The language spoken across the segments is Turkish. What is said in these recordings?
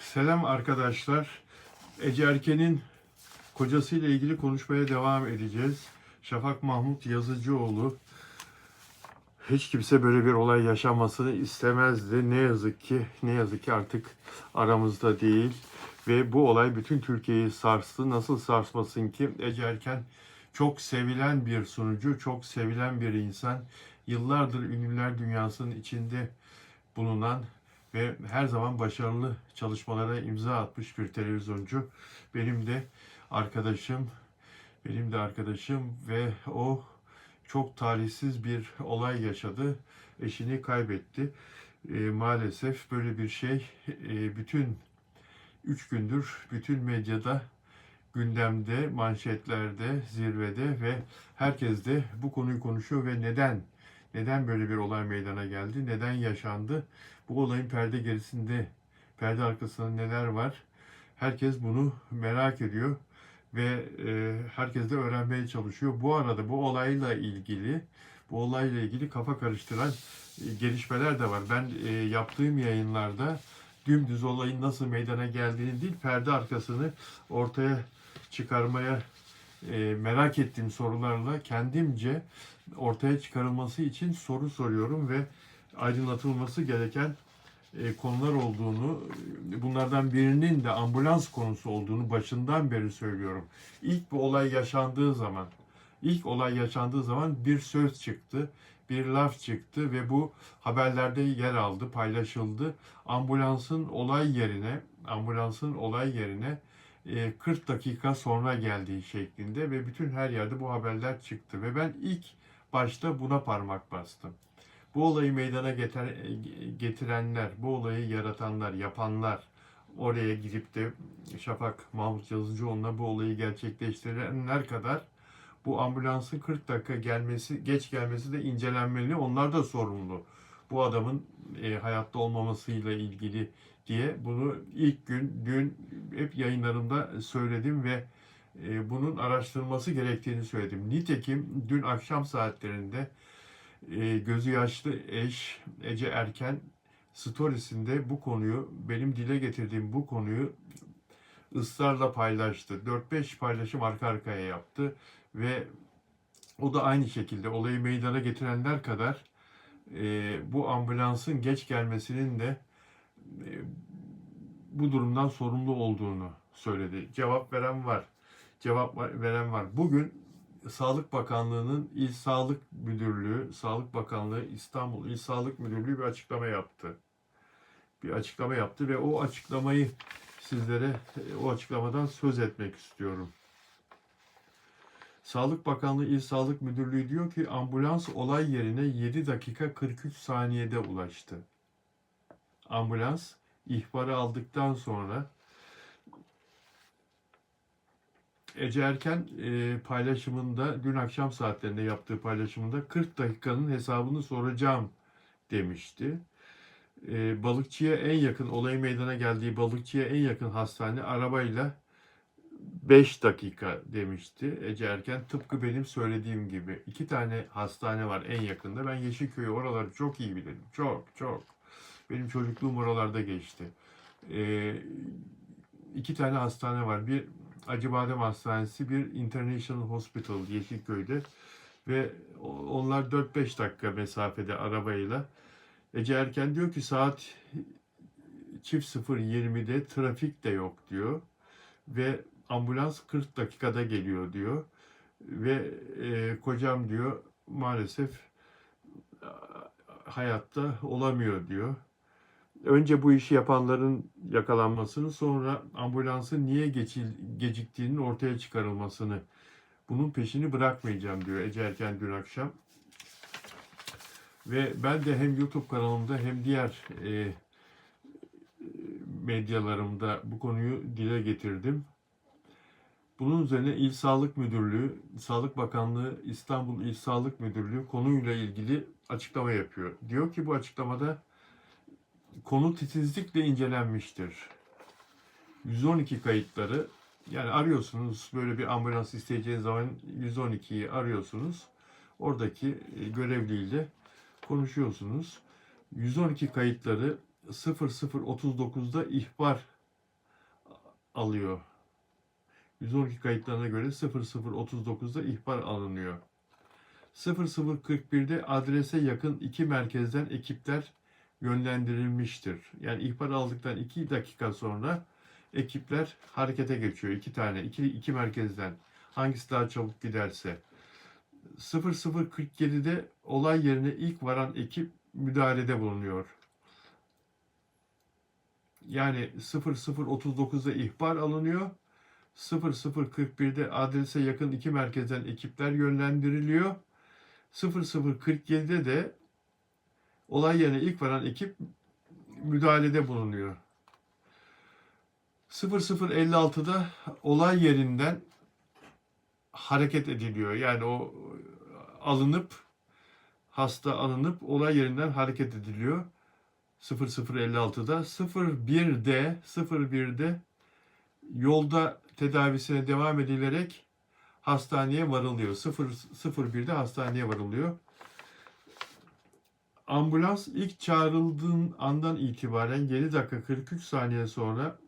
Selam arkadaşlar. Ece Erken'in kocasıyla ilgili konuşmaya devam edeceğiz. Şafak Mahmut Yazıcıoğlu hiç kimse böyle bir olay yaşamasını istemezdi. Ne yazık ki, ne yazık ki artık aramızda değil. Ve bu olay bütün Türkiye'yi sarstı. Nasıl sarsmasın ki? Ece Erken çok sevilen bir sunucu, çok sevilen bir insan. Yıllardır ünlüler dünyasının içinde bulunan ve her zaman başarılı çalışmalara imza atmış bir televizyoncu. Benim de arkadaşım, benim de arkadaşım ve o çok talihsiz bir olay yaşadı. Eşini kaybetti. E, maalesef böyle bir şey e, bütün üç gündür bütün medyada gündemde, manşetlerde, zirvede ve herkes de bu konuyu konuşuyor ve neden neden böyle bir olay meydana geldi? Neden yaşandı? Bu olayın perde gerisinde, perde arkasında neler var? Herkes bunu merak ediyor ve e, herkes de öğrenmeye çalışıyor. Bu arada bu olayla ilgili, bu olayla ilgili kafa karıştıran e, gelişmeler de var. Ben e, yaptığım yayınlarda dümdüz olayın nasıl meydana geldiğini değil, perde arkasını ortaya çıkarmaya e, merak ettiğim sorularla kendimce ortaya çıkarılması için soru soruyorum ve aydınlatılması gereken e, konular olduğunu, e, bunlardan birinin de ambulans konusu olduğunu başından beri söylüyorum. İlk bu olay yaşandığı zaman, ilk olay yaşandığı zaman bir söz çıktı, bir laf çıktı ve bu haberlerde yer aldı, paylaşıldı. Ambulansın olay yerine, ambulansın olay yerine e, 40 dakika sonra geldiği şeklinde ve bütün her yerde bu haberler çıktı ve ben ilk başta buna parmak bastım. Bu olayı meydana getir, getirenler, bu olayı yaratanlar, yapanlar, oraya gidip de Şafak Mahmut Yazıcıoğlu'na bu olayı gerçekleştirenler kadar bu ambulansın 40 dakika gelmesi, geç gelmesi de incelenmeli. Onlar da sorumlu. Bu adamın e, hayatta olmamasıyla ilgili diye bunu ilk gün, dün hep yayınlarımda söyledim ve e, bunun araştırılması gerektiğini söyledim. Nitekim dün akşam saatlerinde e, gözü yaşlı eş Ece Erken storiesinde bu konuyu, benim dile getirdiğim bu konuyu ısrarla paylaştı. 4-5 paylaşım arka arkaya yaptı ve o da aynı şekilde olayı meydana getirenler kadar e, bu ambulansın geç gelmesinin de e, bu durumdan sorumlu olduğunu söyledi. Cevap veren var. Cevap veren var. Bugün Sağlık Bakanlığı'nın İl Sağlık Müdürlüğü, Sağlık Bakanlığı İstanbul İl Sağlık Müdürlüğü bir açıklama yaptı. Bir açıklama yaptı ve o açıklamayı sizlere o açıklamadan söz etmek istiyorum. Sağlık Bakanlığı İl Sağlık Müdürlüğü diyor ki ambulans olay yerine 7 dakika 43 saniyede ulaştı. Ambulans ihbarı aldıktan sonra Ece Erken e, paylaşımında dün akşam saatlerinde yaptığı paylaşımında 40 dakikanın hesabını soracağım demişti. E, balıkçıya en yakın olay meydana geldiği balıkçıya en yakın hastane arabayla 5 dakika demişti Ece Erken. Tıpkı benim söylediğim gibi. iki tane hastane var en yakında. Ben Yeşilköy'ü oraları çok iyi bilirim. Çok çok. Benim çocukluğum oralarda geçti. E, iki tane hastane var. Bir Acıbadem Hastanesi, bir International Hospital Yeşilköy'de ve onlar 4-5 dakika mesafede arabayla. Ece Erken diyor ki saat çift 0.20'de trafik de yok diyor ve ambulans 40 dakikada geliyor diyor ve e, kocam diyor maalesef hayatta olamıyor diyor önce bu işi yapanların yakalanmasını sonra ambulansın niye geçil, geciktiğinin ortaya çıkarılmasını bunun peşini bırakmayacağım diyor Ece Erken dün akşam. Ve ben de hem YouTube kanalımda hem diğer e, medyalarımda bu konuyu dile getirdim. Bunun üzerine İl Sağlık Müdürlüğü, Sağlık Bakanlığı, İstanbul İl Sağlık Müdürlüğü konuyla ilgili açıklama yapıyor. Diyor ki bu açıklamada konu titizlikle incelenmiştir. 112 kayıtları yani arıyorsunuz böyle bir ambulans isteyeceğiniz zaman 112'yi arıyorsunuz. Oradaki e, görevliyle konuşuyorsunuz. 112 kayıtları 0039'da ihbar alıyor. 112 kayıtlarına göre 0039'da ihbar alınıyor. 0041'de adrese yakın iki merkezden ekipler yönlendirilmiştir. Yani ihbar aldıktan 2 dakika sonra ekipler harekete geçiyor. iki tane, iki, iki merkezden. Hangisi daha çabuk giderse. 0047'de olay yerine ilk varan ekip müdahalede bulunuyor. Yani 0039'da ihbar alınıyor. 0041'de adrese yakın iki merkezden ekipler yönlendiriliyor. 0047'de de olay yerine ilk varan ekip müdahalede bulunuyor. 0056'da olay yerinden hareket ediliyor. Yani o alınıp hasta alınıp olay yerinden hareket ediliyor. 0056'da 01'de 01'de yolda tedavisine devam edilerek hastaneye varılıyor. 0 01'de hastaneye varılıyor. Ambulans ilk çağrıldığın andan itibaren 7 dakika 43 saniye sonra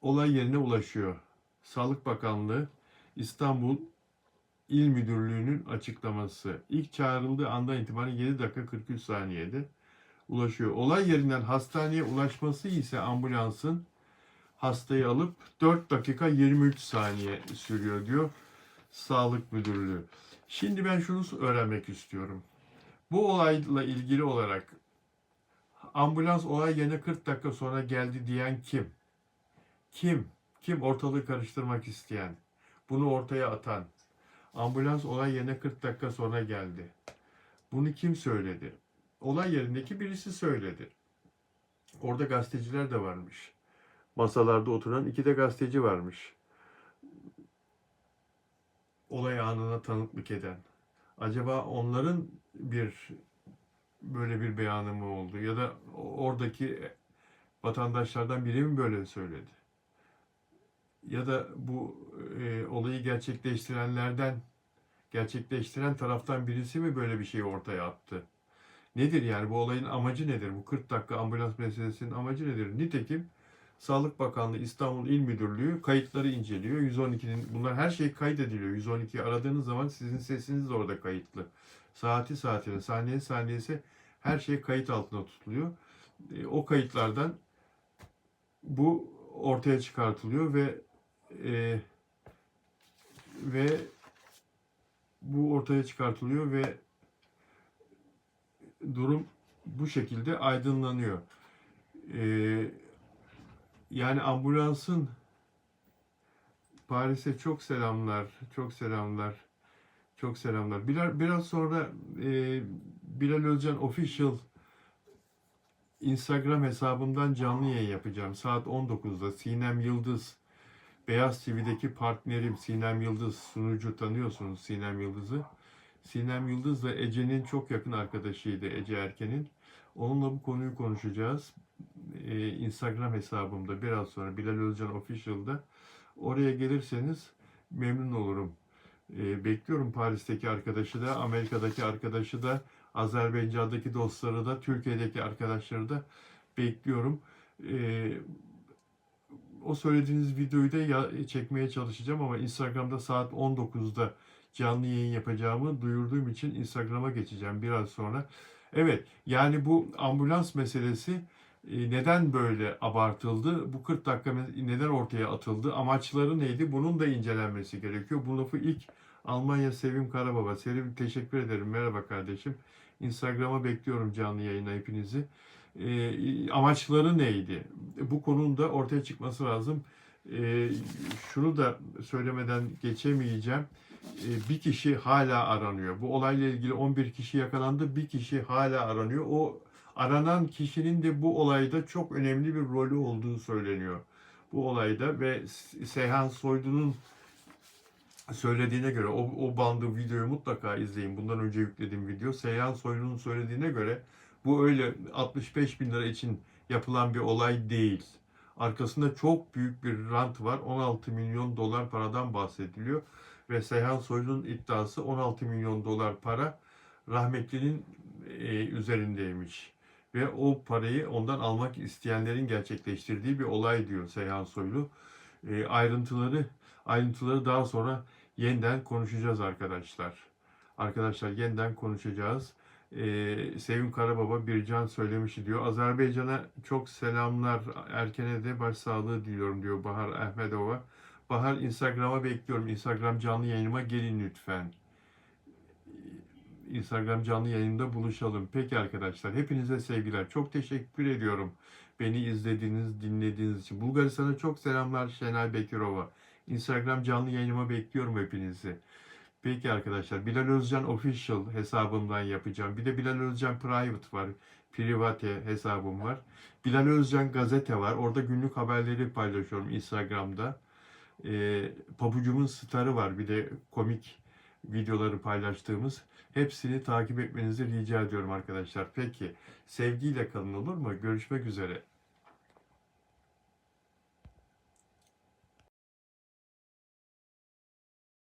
olay yerine ulaşıyor. Sağlık Bakanlığı İstanbul İl Müdürlüğü'nün açıklaması. İlk çağrıldığı andan itibaren 7 dakika 43 saniyede ulaşıyor. Olay yerinden hastaneye ulaşması ise ambulansın hastayı alıp 4 dakika 23 saniye sürüyor diyor Sağlık Müdürlüğü. Şimdi ben şunu öğrenmek istiyorum. Bu olayla ilgili olarak ambulans olay yerine 40 dakika sonra geldi diyen kim? Kim? Kim ortalığı karıştırmak isteyen? Bunu ortaya atan? Ambulans olay yerine 40 dakika sonra geldi. Bunu kim söyledi? Olay yerindeki birisi söyledi. Orada gazeteciler de varmış. Masalarda oturan iki de gazeteci varmış. Olay anına tanıklık eden. Acaba onların bir böyle bir beyanı mı oldu? Ya da oradaki vatandaşlardan biri mi böyle söyledi? Ya da bu e, olayı gerçekleştirenlerden, gerçekleştiren taraftan birisi mi böyle bir şeyi ortaya attı? Nedir yani bu olayın amacı nedir? Bu 40 dakika ambulans meselesinin amacı nedir? Nitekim Sağlık Bakanlığı İstanbul İl Müdürlüğü kayıtları inceliyor. 112'nin bunlar her şey kaydediliyor. 112'yi aradığınız zaman sizin sesiniz de orada kayıtlı. Saati saatine, saniye saniyesi her şey kayıt altına tutuluyor. E, o kayıtlardan bu ortaya çıkartılıyor ve e, ve bu ortaya çıkartılıyor ve durum bu şekilde aydınlanıyor. Ee, yani ambulansın Paris'e çok selamlar, çok selamlar, çok selamlar. Biraz, biraz sonra e, Bilal Özcan Official Instagram hesabımdan canlı yayın yapacağım. Saat 19'da Sinem Yıldız Beyaz TV'deki partnerim Sinem Yıldız sunucu tanıyorsunuz Sinem Yıldız'ı. Sinem Yıldız da Ece'nin çok yakın arkadaşıydı Ece Erken'in. Onunla bu konuyu konuşacağız. Ee, Instagram hesabımda biraz sonra Bilal Özcan Official'da. Oraya gelirseniz memnun olurum. Ee, bekliyorum Paris'teki arkadaşı da, Amerika'daki arkadaşı da, Azerbaycan'daki dostları da, Türkiye'deki arkadaşları da bekliyorum. Ee, o söylediğiniz videoyu da ya- çekmeye çalışacağım ama Instagram'da saat 19'da canlı yayın yapacağımı duyurduğum için Instagram'a geçeceğim biraz sonra. Evet, yani bu ambulans meselesi e, neden böyle abartıldı? Bu 40 dakika neden ortaya atıldı? Amaçları neydi? Bunun da incelenmesi gerekiyor. Bu lafı ilk Almanya Sevim Karababa. Sevim teşekkür ederim. Merhaba kardeşim. Instagram'a bekliyorum canlı yayına hepinizi. E, amaçları neydi? Bu konunun da ortaya çıkması lazım. E, şunu da söylemeden geçemeyeceğim. E, bir kişi hala aranıyor. Bu olayla ilgili 11 kişi yakalandı. Bir kişi hala aranıyor. O aranan kişinin de bu olayda çok önemli bir rolü olduğu söyleniyor. Bu olayda ve Seyhan Soylu'nun söylediğine göre o, o bandı videoyu mutlaka izleyin. Bundan önce yüklediğim video. Seyhan Soylu'nun söylediğine göre bu öyle 65 bin lira için yapılan bir olay değil. Arkasında çok büyük bir rant var. 16 milyon dolar paradan bahsediliyor. Ve Seyhan Soylu'nun iddiası 16 milyon dolar para rahmetlinin e, üzerindeymiş. Ve o parayı ondan almak isteyenlerin gerçekleştirdiği bir olay diyor Seyhan Soylu. E, ayrıntıları ayrıntıları daha sonra yeniden konuşacağız arkadaşlar. Arkadaşlar yeniden konuşacağız. Ee, Sevim Karababa Bircan söylemişti diyor. Azerbaycan'a çok selamlar. Erken'e de başsağlığı diliyorum diyor Bahar Ahmedova. Bahar Instagram'a bekliyorum. Instagram canlı yayınıma gelin lütfen. Instagram canlı yayında buluşalım. Peki arkadaşlar hepinize sevgiler. Çok teşekkür ediyorum. Beni izlediğiniz, dinlediğiniz için. Bulgaristan'a çok selamlar Şenay Bekirova. Instagram canlı yayınıma bekliyorum hepinizi. Peki arkadaşlar Bilal Özcan Official hesabımdan yapacağım. Bir de Bilal Özcan Private var. Private hesabım var. Bilal Özcan gazete var. Orada günlük haberleri paylaşıyorum Instagram'da. Ee, Pabucumun Starı var. Bir de komik videoları paylaştığımız. Hepsini takip etmenizi rica ediyorum arkadaşlar. Peki sevgiyle kalın olur mu? Görüşmek üzere.